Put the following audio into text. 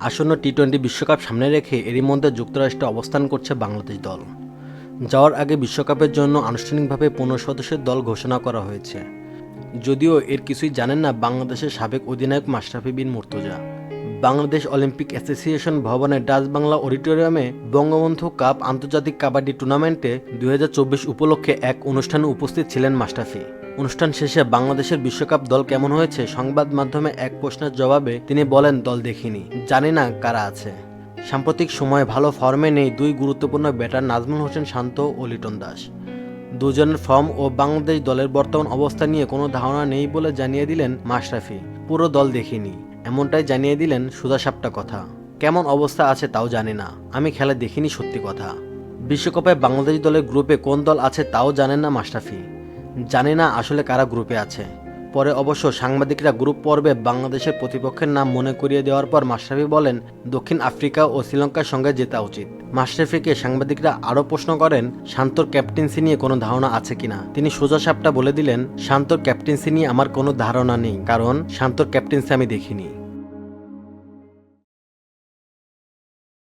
আসন্ন T twenty বিশ্বকাপ সামনে রেখে এরই মধ্যে যুক্তরাষ্ট্রে অবস্থান করছে বাংলাদেশ দল। যাওয়ার আগে বিশ্বকাপের জন্য আনুষ্ঠানিকভাবে পনেরো সদস্যের দল ঘোষণা করা হয়েছে। যদিও এর কিছুই জানেন না বাংলাদেশের সাবেক অধিনায়ক মাশরাফি বিন মুর্তজা। বাংলাদেশ অলিম্পিক অ্যাসোসিয়েশন ভবনের ডাচ বাংলা অডিটোরিয়ামে বঙ্গবন্ধু কাপ আন্তর্জাতিক কাবাডি টুর্নামেন্টে দুই হাজার চব্বিশ উপলক্ষে এক অনুষ্ঠানে উপস্থিত ছিলেন মাশরাফি। অনুষ্ঠান শেষে বাংলাদেশের বিশ্বকাপ দল কেমন হয়েছে সংবাদ মাধ্যমে এক প্রশ্নের জবাবে তিনি বলেন, দল দেখিনি। জানি না কারা আছে। সাম্প্রতিক সময়ে ভালো ফর্মে নেই দুই গুরুত্বপূর্ণ ব্যাটার নাজমুল হোসেন শান্ত ও লিটন দাস। দুজনের ফর্ম ও বাংলাদেশ দলের বর্তমান অবস্থা নিয়ে কোনো ধারণা নেই বলে জানিয়ে দিলেন মাশরাফি। পুরো দল দেখিনি। এমনটাই জানিয়ে দিলেন সুধা সাপটা কথা। কেমন অবস্থা আছে তাও জানি না। আমি খেলা দেখিনি সত্যি কথা। বিশ্বকাপে বাংলাদেশ দলের গ্রুপে কোন দল আছে তাও জানেন না মাশরাফি। জানি না আসলে কারা গ্রুপে আছে। পরে অবশ্য সাংবাদিকরা গ্রুপ পর্বে বাংলাদেশের প্রতিপক্ষের নাম মনে করিয়ে দেওয়ার পর মাশরাফি বলেন, দক্ষিণ আফ্রিকা ও শ্রীলঙ্কার সঙ্গে জেতা উচিত। মাশরাফিকে সাংবাদিকরা আরও প্রশ্ন করেন, শান্তর ক্যাপ্টেন্সি নিয়ে কোনো ধারণা আছে কিনা? তিনি সোজা সাপটা বলে দিলেন, শান্তর ক্যাপ্টেন্সি নিয়ে আমার কোনো ধারণা নেই, কারণ শান্তর ক্যাপ্টেন্সি আমি দেখিনি।